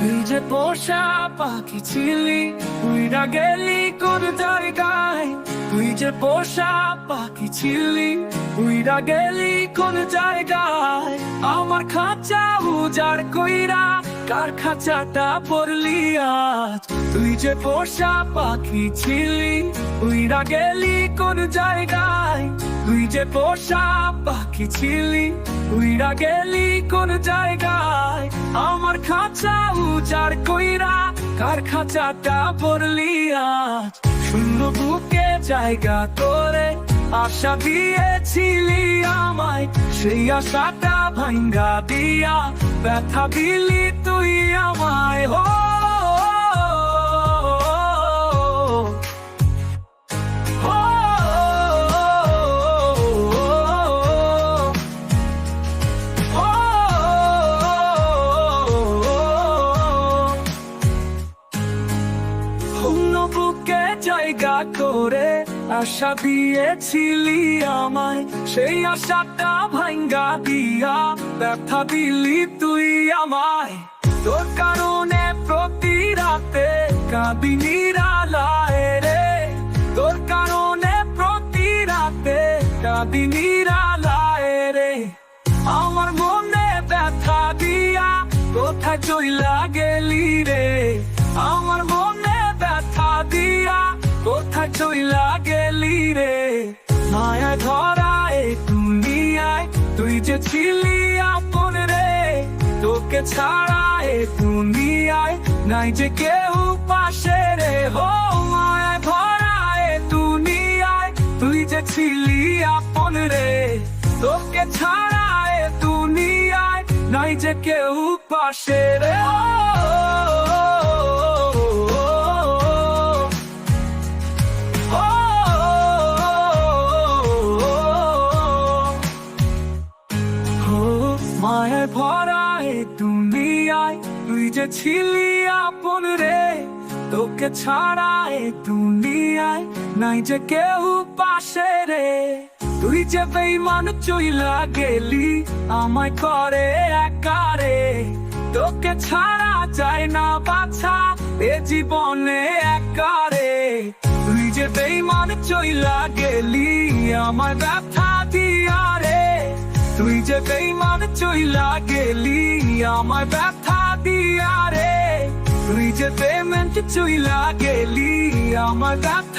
তুই যে পোষা পাখি ছিলি, উইরা গেলি কোন জায়গায়? তুই যে পোষা পাখি ছিলি, উইরা গেলি কোন জায়গায়? আমার খাঁচা উজাড় কইরা কার খাঁচাটা পড়লি আজ? তুই যে পোষা পাখি ছিলি, উইরা গেলি কোন জায়গায়? তুই যে পোষা পাখি ছিলি, উইরা গেলি কোন জায়গায়? খাঁচা উজাড় কইরা কার খাঁচাটা পড়লি আজ। শূন্য বুকে জায়গা করে আশা দিয়েছিলি আমায়। সেই আশাটা ভাঙ্গা দিয়া ব্যথা দিলি তুই জায়গা করে আশা দিয়েছিলি আমায়। সেই আশাটা ভাঙ্গা দিয়া ব্যথা দিলি তুই আমায়। তোর কারণে প্রতি রাতে কাঁদি নিরালায় রে। তোর কারণে প্রতি রাতে রে। আমার মনে ব্যথা দিয়া কোথায় চইলা গেলি রে? আমার মনে দিয়া, কোথায় চইলা গেলি রে? মায়া ধরা এ দুনিয়ায়, তুই যে ছিলি আপন রে। তোকে ছাড়া এ দুনিয়ায় নাই যে কেউ পাশে রে। হো, মায়া ধরা এ দুনিয়ায়, তুই যে ছিলি আপন রে। তোকে ছাড়া এ দুনিয়ায় নাই যে কেউ পাশে রে। ও ভরা এ দুনিয়ায় তুই যে ছিলি আপন রে, তোকে ছাড়া এ দুনিয়ায় নাই যে কেউ পাশে রে। তুই যে বেইমান চইলা গেলি, আমায় করে একা রে। তোকে ছাড়া যায় না বাছা, এ জীবনে একা রে। তুই যে বেইমান চইলা গেলি আমার ব্যথা দিয়া তুই যে বেইমান চইলা গেলি আমার ব্যথা দিয়া রে। তুই যে পেমেন্ট চইলা গেলি আমার ব্যথা